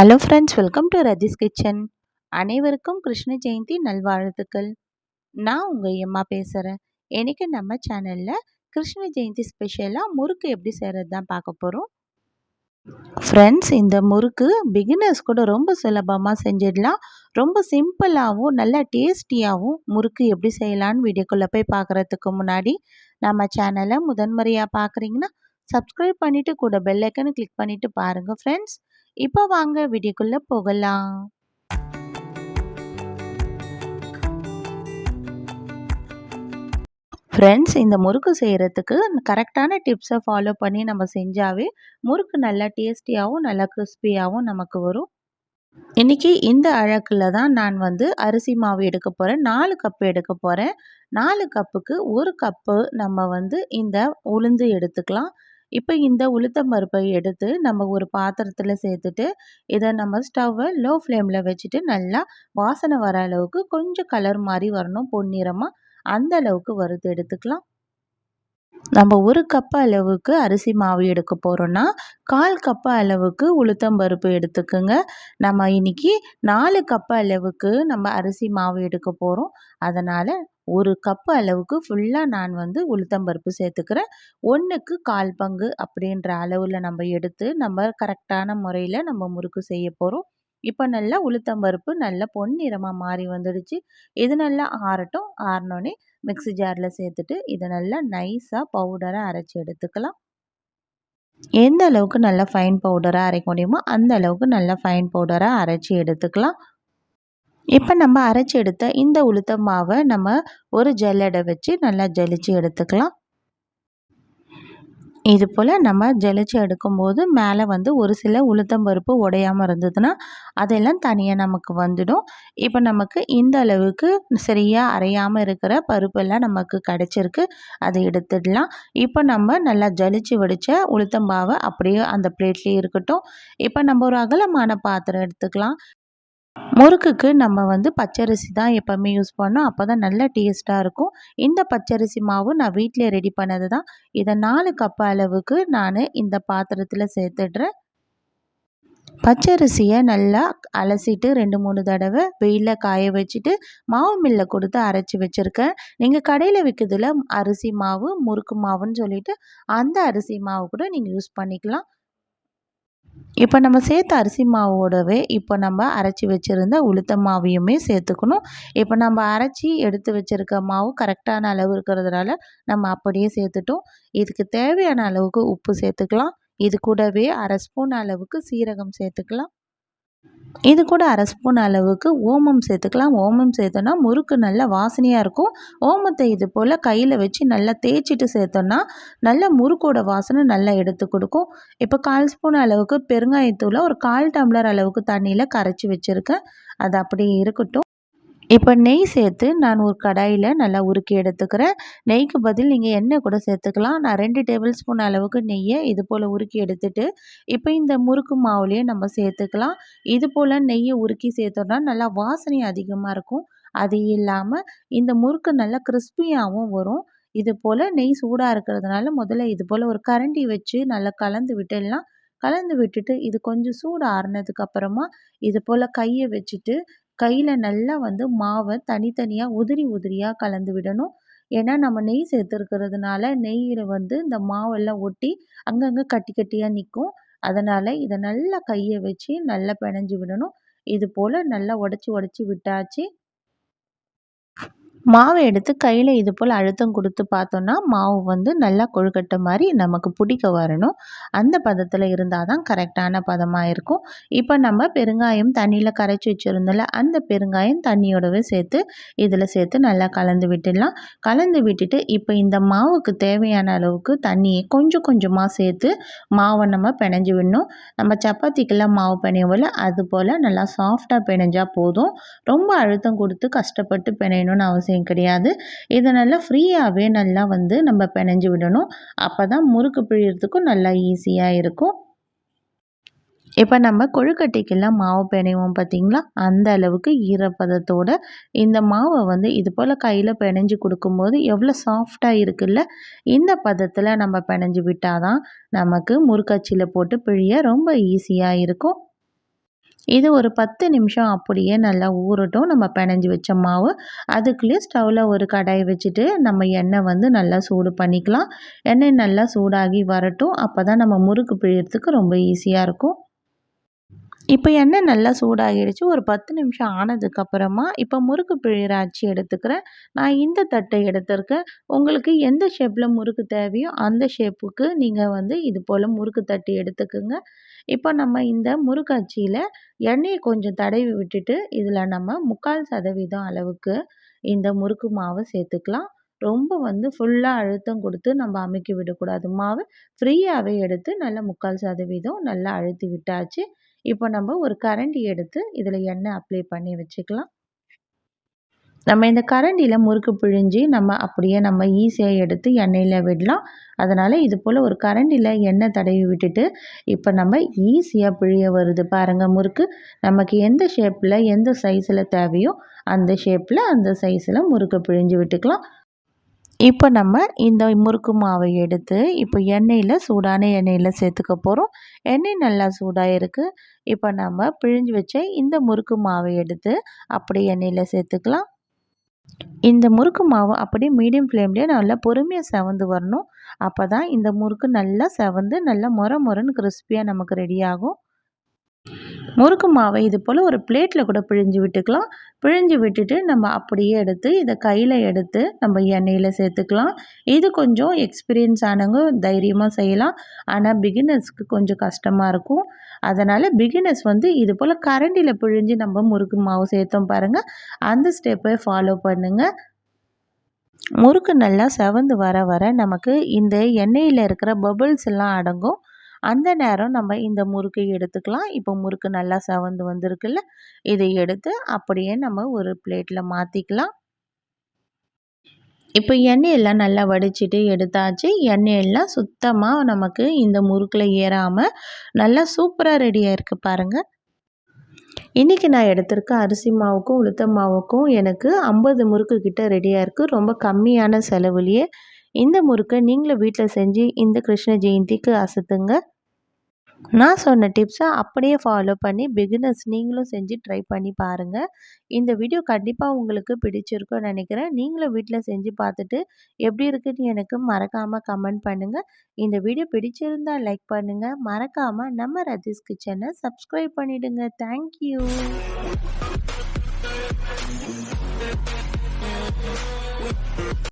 Hello friends welcome to Raji's kitchen அனைவருக்கும் கிருஷ்ண ஜெயந்தி நல்வாழ்த்துக்கள். நான் உங்கள் எம்மா பேசுகிறேன் இன்றைக்கி நம்ம சேனலில் கிருஷ்ண ஜெயந்தி ஸ்பெஷலாக முறுக்கு எப்படி செய்கிறது தான் பார்க்க போகிறோம் ஃப்ரெண்ட்ஸ் இந்த முறுக்கு பிகினர்ஸ் கூட ரொம்ப சுலபமாக செஞ்சிடலாம். ரொம்ப சிம்பிளாகவும் நல்லா டேஸ்டியாகவும் முறுக்கு எப்படி செய்யலான்னு வீடியோக்குள்ளே போய் பார்க்குறதுக்கு முன்னாடி நம்ம சேனலை முதன்முறையாக பார்க்குறீங்கன்னா சப்ஸ்கிரைப் பண்ணிவிட்டு கூட பெல்லைக்கனை கிளிக் பண்ணிவிட்டு பாருங்கள் ஃப்ரெண்ட்ஸ் இப்போ வாங்க வீடியோக்குள்ளே போகலாம். ஃப்ரெண்ட்ஸ் இந்த முறுக்கு செய்கிறதுக்கு கரெக்டான டிப்ஸை ஃபாலோ பண்ணி நம்ம செஞ்சாவே முறுக்கு நல்லா டேஸ்டியாகவும் நல்லா கிறிஸ்பியாகவும் நமக்கு வரும். இன்றைக்கி இந்த அழகில் தான் நான் வந்து அரிசி மாவு எடுக்க போகிறேன் நாலு கப்பு எடுக்க போகிறேன் நாலு கப்புக்கு ஒரு கப்பு நம்ம வந்து இந்த உளுந்து எடுத்துக்கலாம். இப்போ இந்த உளுத்தம் பருப்பை எடுத்து நம்ம ஒரு பாத்திரத்தில் சேர்த்துட்டு இதை நம்ம ஸ்டவ்வை லோ ஃப்ளேமில் வச்சுட்டு நல்லா வாசனை வர அளவுக்கு கொஞ்சம் கலர் மாதிரி வரணும். பொன்னிறமாக அந்த அளவுக்கு வறுத்து எடுத்துக்கலாம். நம்ம ஒரு கப்பு அளவுக்கு அரிசி மாவு எடுக்க போகிறோன்னா கால் கப்பு அளவுக்கு உளுத்தம்பருப்பு எடுத்துக்கோங்க. நம்ம இன்றைக்கி நாலு கப்பு அளவுக்கு நம்ம அரிசி மாவு எடுக்க போகிறோம் அதனால் ஒரு கப்பு அளவுக்கு ஃபுல்லாக நான் வந்து உளுத்தம்பருப்பு சேர்த்துக்கிறேன். ஒன்றுக்கு கால் பங்கு அப்படின்ற அளவில் நம்ம எடுத்து நம்ம கரெக்டான முறையில் நம்ம முறுக்கு செய்ய போகிறோம் இப்போ நல்லா உளுத்தம்பருப்பு நல்லா பொன்னிறமாக மாறி வந்துடுச்சு. இது நல்லா ஆறட்டும். ஆறினோடனே மிக்ஸி ஜாரில் சேர்த்துட்டு இதை நல்லா நைஸாக பவுடராக அரைச்சி எடுத்துக்கலாம். எந்த அளவுக்கு நல்லா ஃபைன் பவுடராக அரைக்க முடியுமோ அந்த அளவுக்கு நல்லா ஃபைன் பவுடராக அரைச்சி எடுத்துக்கலாம். இப்போ நம்ம அரைச்சி எடுத்த இந்த உளுத்த மாவை நம்ம ஒரு ஜல்லடை வச்சு நல்லா ஜலிச்சு எடுத்துக்கலாம். இது போல் நம்ம ஜலிச்சு எடுக்கும்போது மேலே வந்து ஒரு சில உளுத்தம்பருப்பு உடையாமல் இருந்ததுன்னா அதெல்லாம் தனியாக நமக்கு வந்துடும். இப்போ நமக்கு இந்த அளவுக்கு சரியாக அரையாமல் இருக்கிற பருப்பெல்லாம் நமக்கு கிடச்சிருக்கு. அதை எடுத்துடலாம். இப்போ நம்ம நல்லா ஜலிச்சு வடித்த உளுத்தம்பாவை அப்படியே அந்த பிளேட்லேயே இருக்கட்டும். இப்போ நம்ம ஒரு அகலமான பாத்திரம் எடுத்துக்கலாம். முறுக்குக்கு நம்ம வந்து பச்சரிசி தான் எப்போவுமே யூஸ் பண்ணோம் அப்போ தான் நல்ல டேஸ்ட்டாக இருக்கும். இந்த பச்சரிசி மாவு நான் வீட்டிலே ரெடி பண்ணது தான். இதை நாலு கப் அளவுக்கு நான் இந்த பாத்திரத்தில் சேர்த்துடுறேன். பச்சரிசியை நல்லா அலசிட்டு ரெண்டு மூணு தடவை வெயிலில் காய வச்சுட்டு மாவு மில்லில் கொடுத்து அரைச்சி வச்சுருக்கேன். நீங்கள் கடையில் விற்கிறதுல அரிசி மாவு முறுக்கு மாவுன்னு சொல்லிட்டு அந்த அரிசி மாவு கூட நீங்கள் யூஸ் பண்ணிக்கலாம். இப்போ நம்ம சேர்த்த அரிசி மாவோடவே இப்போ நம்ம அரைச்சி வச்சுருந்த உளுத்த மாவையுமே சேர்த்துக்கணும். இப்போ நம்ம அரைச்சி எடுத்து வச்சுருக்க மாவு கரெக்டான அளவு இருக்கிறதுனால நம்ம அப்படியே சேர்த்துட்டோம். இதுக்கு தேவையான அளவுக்கு உப்பு சேர்த்துக்கலாம். இது கூடவே அரை ஸ்பூன் அளவுக்கு சீரகம் சேர்த்துக்கலாம். இது கூட அரை ஸ்பூன் அளவுக்கு ஓமம் சேர்த்துக்கலாம். ஓமம் சேர்த்தோன்னா முறுக்கு நல்லா வாசனையாக இருக்கும். ஓமத்தை இது போல் கையில் வச்சு நல்லா தேய்ச்சிட்டு சேர்த்தோன்னா நல்லா முறுக்கோட வாசனை நல்லா எடுத்து கொடுக்கும். இப்போ கால் ஸ்பூன் அளவுக்கு பெருங்காயத்தூளை ஒரு கால் டம்ளர் அளவுக்கு தண்ணியில் கரைச்சி வச்சுருக்கேன். அது அப்படியே இருக்கட்டும். இப்போ நெய் சேர்த்து நான் ஒரு கடாயில் நல்லா உருக்கி எடுத்துக்கிறேன். நெய்க்கு பதில் நீங்கள் எண்ணெய் கூட சேர்த்துக்கலாம். நான் ரெண்டு டேபிள் ஸ்பூன் அளவுக்கு நெய்யை இது போல் உருக்கி எடுத்துட்டு இப்போ இந்த முறுக்கு மாவுலேயே நம்ம சேர்த்துக்கலாம். இது போல் நெய்யை உருக்கி சேர்த்தோம்னா நல்லா வாசனை அதிகமாக இருக்கும். அது இல்லாமல் இந்த முறுக்கு நல்லா கிறிஸ்பியாகவும் வரும். இது போல் நெய் சூடாக இருக்கிறதுனால முதல்ல இது போல் ஒரு கரண்டி வச்சு நல்லா கலந்து விட்டுடலாம். கலந்து விட்டுட்டு இது கொஞ்சம் சூடு ஆறுனதுக்கு அப்புறமா இது போல் கையை வச்சுட்டு கையில் நல்லா வந்து மாவை தனித்தனியாக உதிரி உதிரியாக கலந்து விடணும். ஏன்னா நம்ம நெய் சேர்த்துருக்கிறதுனால நெய்யில் வந்து இந்த மாவெல்லாம் ஒட்டி அங்கங்கே கட்டி கட்டியாக நிற்கும் அதனால் இதை நல்லா கையை வச்சு நல்லா பிணைஞ்சி விடணும். இது போல் நல்லா உடச்சி உடச்சி விட்டாச்சு. மாவை எடுத்து கையில் இது போல் அழுத்தம் கொடுத்து பார்த்தோன்னா மாவு வந்து நல்லா கொழுக்கட்டை மாதிரி நமக்கு பிடிக்க வரணும். அந்த பதத்தில் இருந்தால் தான் கரெக்டான பதமாக இருக்கும். இப்போ நம்ம பெருங்காயம் தண்ணியில் கரைச்சி வச்சுருந்தோம்ல அந்த பெருங்காயம் தண்ணியோடவே சேர்த்து இதில் சேர்த்து நல்லா கலந்து விட்டுடலாம். கலந்து விட்டுட்டு இப்போ இந்த மாவுக்கு தேவையான அளவுக்கு தண்ணியை கொஞ்சம் கொஞ்சமாக சேர்த்து மாவை நம்ம பிணைஞ்சு விடணும். நம்ம சப்பாத்திக்கெல்லாம் மாவு பிணையோம்ல அது போல் நல்லா சாஃப்டாக பிணைஞ்சால் போதும். ரொம்ப அழுத்தம் கொடுத்து கஷ்டப்பட்டு பிணையணும்னு அவசியம் அவசியம் கிடையாது. இதை நல்லா ஃப்ரீயாகவே நல்லா வந்து நம்ம பிணைஞ்சு விடணும். அப்போ தான் முறுக்கு பிழியறதுக்கும் நல்லா ஈஸியாக இருக்கும். இப்போ நம்ம கொழுக்கட்டைக்கெல்லாம் மாவு பிணைவோம் பார்த்திங்களா அந்த அளவுக்கு ஈரப்பதத்தோடு இந்த மாவை வந்து இது போல் கையில் பிணைஞ்சு கொடுக்கும்போது எவ்வளோ சாஃப்டாக இருக்குல்ல? இந்த பதத்தில் நம்ம பிணைஞ்சு விட்டால் தான் நமக்கு முறுக்கச்சியில் போட்டு பிழிய ரொம்ப ஈஸியாக இருக்கும். இது ஒரு பத்து நிமிஷம் அப்படியே நல்லா ஊறட்டும். நம்ம பிணைஞ்சி வச்ச மாவு அதுக்குள்ளேயே ஸ்டவ்வில் ஒரு கடாய் வச்சுட்டு நம்ம எண்ணெய் வந்து நல்லா சூடு பண்ணிக்கலாம். எண்ணெய் நல்லா சூடாகி வரட்டும். அப்போ தான் நம்ம முறுக்கு பிழியறதுக்கு ரொம்ப ஈஸியாக இருக்கும். இப்போ எண்ணெய் நல்லா சூடாகிடுச்சு. ஒரு பத்து நிமிஷம் ஆனதுக்கப்புறமா இப்போ முறுக்கு பிழிகிற அச்சு எடுத்துக்கிறேன். நான் இந்த தட்டை எடுத்திருக்கேன். உங்களுக்கு எந்த ஷேப்பில் முறுக்கு தேவையோ அந்த ஷேப்புக்கு நீங்கள் வந்து இது போல் முறுக்கு தட்டி எடுத்துக்கோங்க. இப்போ நம்ம இந்த முறுக்கு அச்சியில் எண்ணெயை கொஞ்சம் தடவி விட்டுட்டு இதில் நம்ம முக்கால் சதவீதம் அளவுக்கு இந்த முறுக்கு மாவை சேர்த்துக்கலாம். ரொம்ப வந்து ஃபுல்லாக அழுத்தம் கொடுத்து நம்ம அமுக்கி விடக்கூடாது. மாவு ஃப்ரீயாகவே எடுத்து நல்லா முக்கால் சதவீதம் நல்லா அழுத்தி விட்டாச்சு. இப்போ நம்ம ஒரு கரண்டி எடுத்து இதில் எண்ணெய் அப்ளை பண்ணி வச்சுக்கலாம். நம்ம இந்த கரண்டியில் முறுக்கு பிழிஞ்சு நம்ம அப்படியே நம்ம ஈஸியாக எடுத்து எண்ணெயில் விடலாம். அதனால் இது போல் ஒரு கரண்டியில் எண்ணெய் தடவி விட்டுட்டு இப்போ நம்ம ஈஸியாக பிழிய வருது பாருங்கள் முறுக்கு. நமக்கு எந்த ஷேப்பில் எந்த சைஸில் தேவையோ அந்த ஷேப்பில் அந்த சைஸில் முறுக்கு பிழிஞ்சு விட்டுக்கலாம். இப்போ நம்ம இந்த முறுக்கு மாவை எடுத்து இப்போ எண்ணெயில் சூடான எண்ணெயில் சேர்த்துக்க போகிறோம் எண்ணெய் நல்லா சூடாக இருக்குது இப்போ நம்ம பிழிஞ்சு வச்ச இந்த முறுக்கு மாவை எடுத்து அப்படியே எண்ணெயில் சேர்த்துக்கலாம். இந்த முறுக்கு மாவு அப்படியே மீடியம் ஃப்ளேம்லேயே நல்லா பொறுமையாக செவந்து வரணும். அப்போ தான் இந்த முறுக்கு நல்லா செவந்து நல்லா மொர மொரன்னு கிறிஸ்பியாக நமக்கு ரெடி ஆகும். முறுக்கு மாவை இது போல் ஒரு பிளேட்டில் கூட பிழிஞ்சு விட்டுக்கலாம். பிழிஞ்சு விட்டுட்டு நம்ம அப்படியே எடுத்து இதை கையில் எடுத்து நம்ம எண்ணெயில் சேர்த்துக்கலாம். இது கொஞ்சம் எக்ஸ்பீரியன்ஸ் ஆனவங்க தைரியமாக செய்யலாம். ஆனால் பிகினர்ஸ்க்கு கொஞ்சம் கஷ்டமாக இருக்கும். அதனால் பிகினர்ஸ் வந்து இது போல் கரண்டியில் பிழிஞ்சு நம்ம முறுக்கு மாவு சேர்த்தோம் பாருங்கள் அந்த ஸ்டெப்பை ஃபாலோ பண்ணுங்கள் முறுக்கு நல்லா செவந்து வர வர நமக்கு இந்த எண்ணெயில் இருக்கிற பபுள்ஸ் எல்லாம் அடங்கும். அந்த நேரம் நம்ம இந்த முறுக்கை எடுத்துக்கலாம். இப்போ முறுக்கு நல்லா செவந்து வந்திருக்குல்ல இதை எடுத்து அப்படியே நம்ம ஒரு பிளேட்டில் மாற்றிக்கலாம் இப்போ எண்ணெயெல்லாம் நல்லா வடிச்சிட்டு எடுத்தாச்சு. எண்ணெயெல்லாம் சுத்தமாக நமக்கு இந்த முறுக்கில் ஏறாமல் நல்லா சூப்பராக ரெடியாக இருக்குது பாருங்கள் இன்றைக்கி நான் எடுத்திருக்க அரிசி மாவுக்கும் உளுத்த மாவுக்கும் எனக்கு ஐம்பது முறுக்கு கிட்ட ரெடியாக இருக்குது ரொம்ப கம்மியான செலவுலேயே இந்த முறுக்கை நீங்களும் வீட்டில் செஞ்சு இந்த கிருஷ்ண ஜெயந்திக்கு அசத்துங்க. நான் சொன்ன டிப்ஸை அப்படியே ஃபாலோ பண்ணி பிகினர்ஸ் நீங்களும் செஞ்சு ட்ரை பண்ணி பாருங்கள் இந்த வீடியோ கண்டிப்பாக உங்களுக்கு பிடிச்சிருக்கும்னு நினைக்கிறேன். நீங்களும் வீட்டில் செஞ்சு பார்த்துட்டு எப்படி இருக்குன்னு எனக்கு மறக்காமல் கமெண்ட் பண்ணுங்கள் இந்த வீடியோ பிடிச்சிருந்தால் லைக் பண்ணுங்கள் மறக்காமல் நம்ம ரதீஸ் கிச்சனை சப்ஸ்கிரைப் பண்ணிவிடுங்க தேங்க்யூ